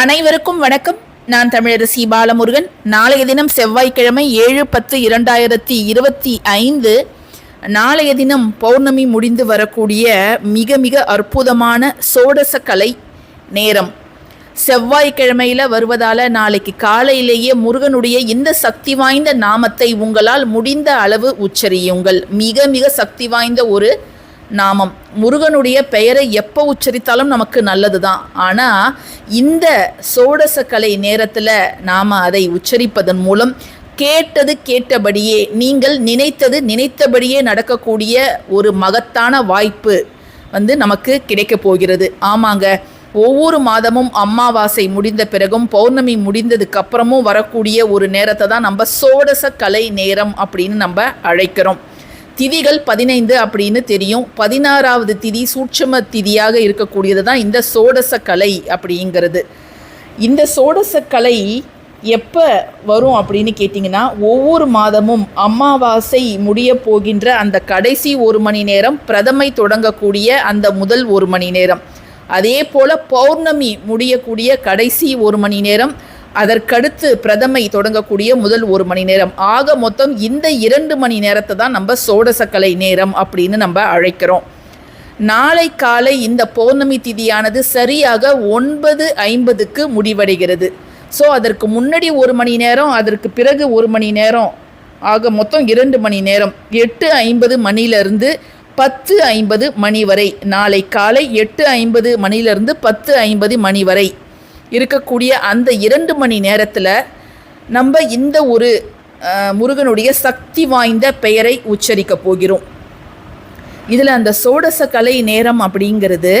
அனைவருக்கும் வணக்கம். நான் தமிழரசி பாலமுருகன். நாளைய தினம் செவ்வாய்க்கிழமை ஏழு பத்து இரண்டாயிரத்தி இருபத்தி ஐந்து. நாளைய தினம் பௌர்ணமி முடிந்து வரக்கூடிய மிக மிக அற்புதமான சோடச கலை நேரம். செவ்வாய்க்கிழமையில் வருவதால் நாளைக்கு காலையிலேயே முருகனுடைய இந்த சக்தி வாய்ந்த நாமத்தை உங்களால் முடிந்த அளவு உச்சரியுங்கள். மிக மிக சக்தி வாய்ந்த ஒரு நாமம். முருகனுடைய பெயரை எப்போ உச்சரித்தாலும் நமக்கு நல்லது தான் ஆனால் இந்த சோடச கலை நேரத்தில் நாம் அதை உச்சரிப்பதன் மூலம் கேட்டது கேட்டபடியே நீங்கள் நினைத்தது நினைத்தபடியே நடக்கக்கூடிய ஒரு மகத்தான வாய்ப்பு வந்து நமக்கு கிடைக்கப் போகிறது. ஆமாங்க ஒவ்வொரு மாதமும் அமாவாசை முடிந்த பிறகும் பௌர்ணமி முடிந்ததுக்கு அப்புறமும் வரக்கூடிய ஒரு நேரத்தை தான் நம்ம சோடச கலை நேரம் அப்படின்னு நம்ம அழைக்கிறோம். திதிகள் பதினைந்து அப்படின்னு தெரியும். பதினாறாவது திதி சூட்சும திதியாக இருக்கக்கூடியது தான் இந்த சோடச கலை அப்படிங்கிறது. இந்த சோடச கலை எப்போ வரும் அப்படின்னு கேட்டிங்கன்னா ஒவ்வொரு மாதமும் அமாவாசை முடிய போகின்ற அந்த கடைசி ஒரு மணி நேரம் பிரதமை தொடங்கக்கூடிய அந்த முதல் ஒரு மணி நேரம். அதே போல் பௌர்ணமி முடியக்கூடிய கடைசி ஒரு மணி நேரம் அதற்கடுத்து பிரதமை தொடங்கக்கூடிய முதல் ஒரு மணி நேரம். ஆக மொத்தம் இந்த இரண்டு மணி நேரத்தை தான் நம்ம சோடசக்கலை நேரம் அப்படின்னு நம்ம அழைக்கிறோம். நாளை காலை இந்த பௌர்ணமி திதியானது சரியாக ஒன்பது ஐம்பதுக்கு முடிவடைகிறது. ஸோ அதற்கு முன்னாடி ஒரு மணி நேரம் அதற்கு பிறகு ஒரு மணி நேரம். ஆக மொத்தம் இரண்டு மணி நேரம். எட்டு ஐம்பது மணியிலிருந்து பத்து ஐம்பது மணி வரை. நாளை காலை எட்டு ஐம்பது மணியிலிருந்து பத்து ஐம்பது மணி வரை. இருக்கக்கூடிய அந்த இரண்டு மணி நேரத்தில் நம்ம இந்த ஒரு முருகனுடைய சக்தி வாய்ந்த பெயரை உச்சரிக்க போகிறோம். இதில் அந்த சோடச கலை நேரம் அப்படிங்கிறது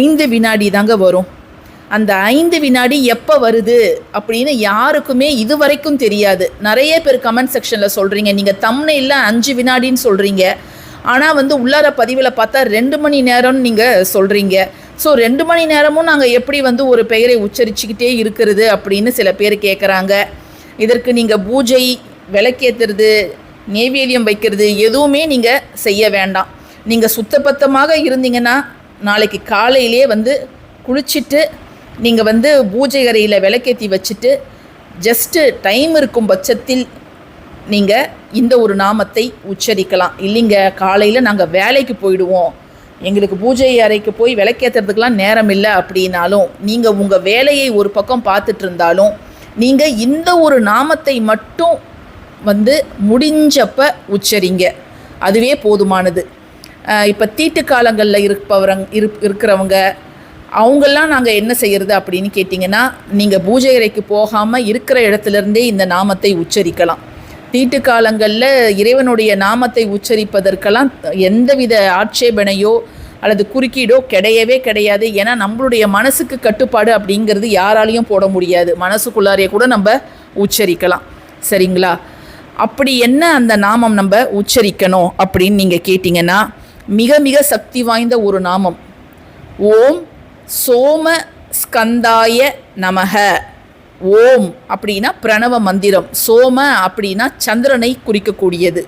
ஐந்து வினாடி தாங்க வரும். அந்த ஐந்து வினாடி எப்போ வருது அப்படின்னு யாருக்குமே இது வரைக்கும் தெரியாது. நிறைய பேர் கமெண்ட் செக்ஷனில் சொல்கிறீங்க நீங்கள் தம்னையில் அஞ்சு வினாடின்னு சொல்கிறீங்க ஆனால் வந்து உள்ளார பதிவில் பார்த்தா ரெண்டு மணி நேரம்னு நீங்கள் சொல்கிறீங்க ஸோ ரெண்டு மணி நேரமும் நாங்கள் எப்படி வந்து ஒரு பெயரை உச்சரிச்சுக்கிட்டே இருக்கிறது அப்படின்னு சில பேர் கேட்குறாங்க இதற்கு நீங்கள் பூஜை விளக்கேற்றுறது நெய்வேலியம் வைக்கிறது எதுவுமே நீங்கள் செய்ய வேண்டாம். நீங்கள் சுத்தபத்தமாக இருந்தீங்கன்னா நாளைக்கு காலையிலே வந்து குளிச்சுட்டு நீங்கள் வந்து பூஜை அறையில் விளக்கேற்றி வச்சுட்டு ஜஸ்ட்டு டைம் இருக்கும் பட்சத்தில் நீங்கள் இந்த ஒரு நாமத்தை உச்சரிக்கலாம். இல்லைங்க காலையில் நாங்கள் வேலைக்கு போயிடுவோம். எங்களுக்கு பூஜை அறைக்கு போய் விளக்கேற்றுறதுக்கெலாம் நேரம் இல்லை அப்படின்னாலும் நீங்கள் உங்கள் வேலையை ஒரு பக்கம் பார்த்துட்டு இருந்தாலும் நீங்கள் இந்த ஒரு நாமத்தை மட்டும் வந்து முடிஞ்சப்ப உச்சரிங்க. அதுவே போதுமானது. இப்போ தீட்டு காலங்களில் இருப்பவரங் இரு இருக்கிறவங்க அவங்கெல்லாம் நாங்கள் என்ன செய்கிறது அப்படின்னு கேட்டிங்கன்னா நீங்கள் பூஜை அறைக்கு போகாமல் இருக்கிற இடத்துலேருந்தே இந்த நாமத்தை உச்சரிக்கலாம். தீட்டு காலங்களில் இறைவனுடைய நாமத்தை உச்சரிப்பதற்கெல்லாம் எந்தவித ஆட்சேபனையோ அல்லது குறுக்கீடோ கிடையவே கிடையாது. ஏன்னா நம்மளுடைய மனசுக்கு கட்டுப்பாடு அப்படிங்கிறது யாராலையும் போட முடியாது. மனசுக்குள்ளாரையே கூட நம்ம உச்சரிக்கலாம். சரிங்களா? அப்படி என்ன அந்த நாமம் நம்ம உச்சரிக்கணும் அப்படின்னு நீங்கள் கேட்டிங்கன்னா மிக மிக சக்தி வாய்ந்த ஒரு நாமம். ஓம் சோம ஸ்கந்தாய நமக. ஓம் அப்படின்னா பிரணவ மந்திரம் சோம அப்படின்னா சந்திரனை குறிக்கக்கூடியது.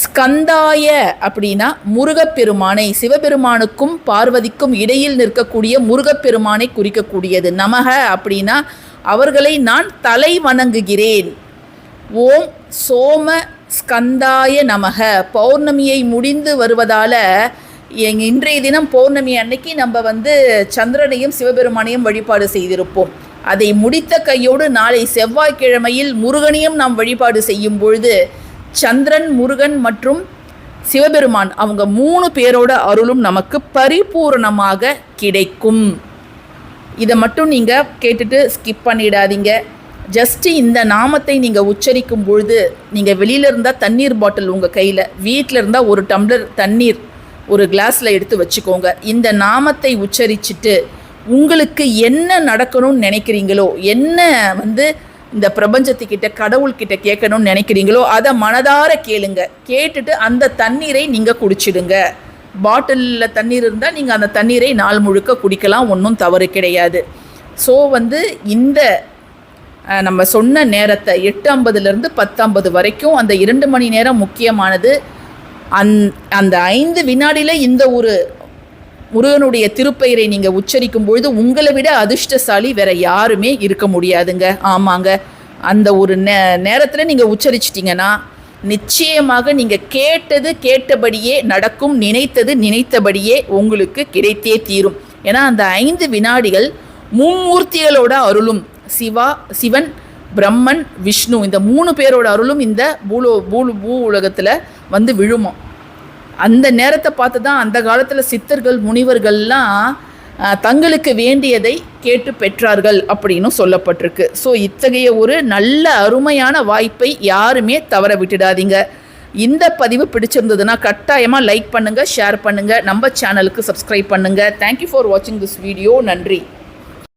ஸ்கந்தாய அப்படின்னா முருகப்பெருமானை சிவபெருமானுக்கும் பார்வதிக்கும் இடையில் நிற்கக்கூடிய முருகப்பெருமானை குறிக்கக்கூடியது. நமக அப்படின்னா அவர்களை நான் தலை வணங்குகிறேன். ஓம் சோம ஸ்கந்தாய நமக. பௌர்ணமியை முடிந்து வருவதால் எங் இன்றைய தினம் பௌர்ணமி அன்னைக்கு நம்ம வந்து சந்திரனையும் சிவபெருமானையும் வழிபாடு செய்திருப்போம். அதை முடித்த கையோடு நாளை செவ்வாய்க்கிழமையில் முருகனையும் நாம் வழிபாடு செய்யும் பொழுது சந்திரன் முருகன் மற்றும் சிவபெருமான் அவங்க மூணு பேரோட அருளும் நமக்கு பரிபூரணமாக கிடைக்கும். இதை மட்டும் நீங்கள் கேட்டுட்டு ஸ்கிப் பண்ணிடாதீங்க. ஜஸ்ட்டு இந்த நாமத்தை நீங்கள் உச்சரிக்கும் பொழுது நீங்கள் வெளியில் இருந்தால் தண்ணீர் பாட்டில் உங்கள் கையில் வீட்டில் இருந்தால் ஒரு டம்ளர் தண்ணீர் ஒரு கிளாஸில் எடுத்து வச்சுக்கோங்க. இந்த நாமத்தை உச்சரிச்சுட்டு உங்களுக்கு என்ன நடக்கணும்னு நினைக்கிறீங்களோ என்ன வந்து இந்த பிரபஞ்சத்துக்கிட்ட கடவுள்கிட்ட கேட்கணும்னு நினைக்கிறீங்களோ அதை மனதார கேளுங்க. கேட்டுட்டு அந்த தண்ணீரை நீங்கள் குடிச்சிடுங்க. பாட்டிலில் தண்ணீர் இருந்தால் நீங்கள் அந்த தண்ணீரை நாள் முழுக்க குடிக்கலாம் ஒன்றும் தவறு கிடையாது. ஸோ வந்து இந்த நம்ம சொன்ன நேரத்தை எட்டு ஐம்பதுலேருந்து பத்தம்பது வரைக்கும் அந்த இரண்டு மணி நேரம் முக்கியமானது அந் அந்த ஐந்து வினாடியில் இந்த ஒரு முருகனுடைய திருப்பெயரை நீங்கள் உச்சரிக்கும் பொழுது உங்களை விட அதிர்ஷ்டசாலி வேற யாருமே இருக்க முடியாதுங்க. ஆமாங்க. அந்த ஒரு நே நேரத்தில் நீங்கள் உச்சரிச்சிட்டிங்கன்னா நிச்சயமாக நீங்கள் கேட்டது கேட்டபடியே நடக்கும் நினைத்தது நினைத்தபடியே உங்களுக்கு கிடைத்தே தீரும். ஏன்னா அந்த ஐந்து வினாடிகள் மும்மூர்த்திகளோட அருளும். சிவா சிவன் பிரம்மன் விஷ்ணு இந்த மூணு பேரோட அருளும் இந்த பூலோ பூலு பூ உலகத்தில் வந்து விழுமா? அந்த நேரத்தை பார்த்து தான் அந்த காலத்தில் சித்தர்கள் முனிவர்கள்லாம் தங்களுக்கு வேண்டியதை கேட்டு பெற்றார்கள் அப்படின்னு சொல்லப்பட்டிருக்கு. ஸோ இத்தகைய ஒரு நல்ல அருமையான வாய்ப்பை யாருமே தவற விட்டுடாதீங்க. இந்த பதிவு பிடிச்சிருந்ததுன்னா கட்டாயமாக லைக் பண்ணுங்கள் ஷேர் பண்ணுங்கள் நம்ம சேனலுக்கு சப்ஸ்கிரைப் பண்ணுங்கள் தேங்க்யூ ஃபார் வாட்சிங் திஸ் வீடியோ நன்றி.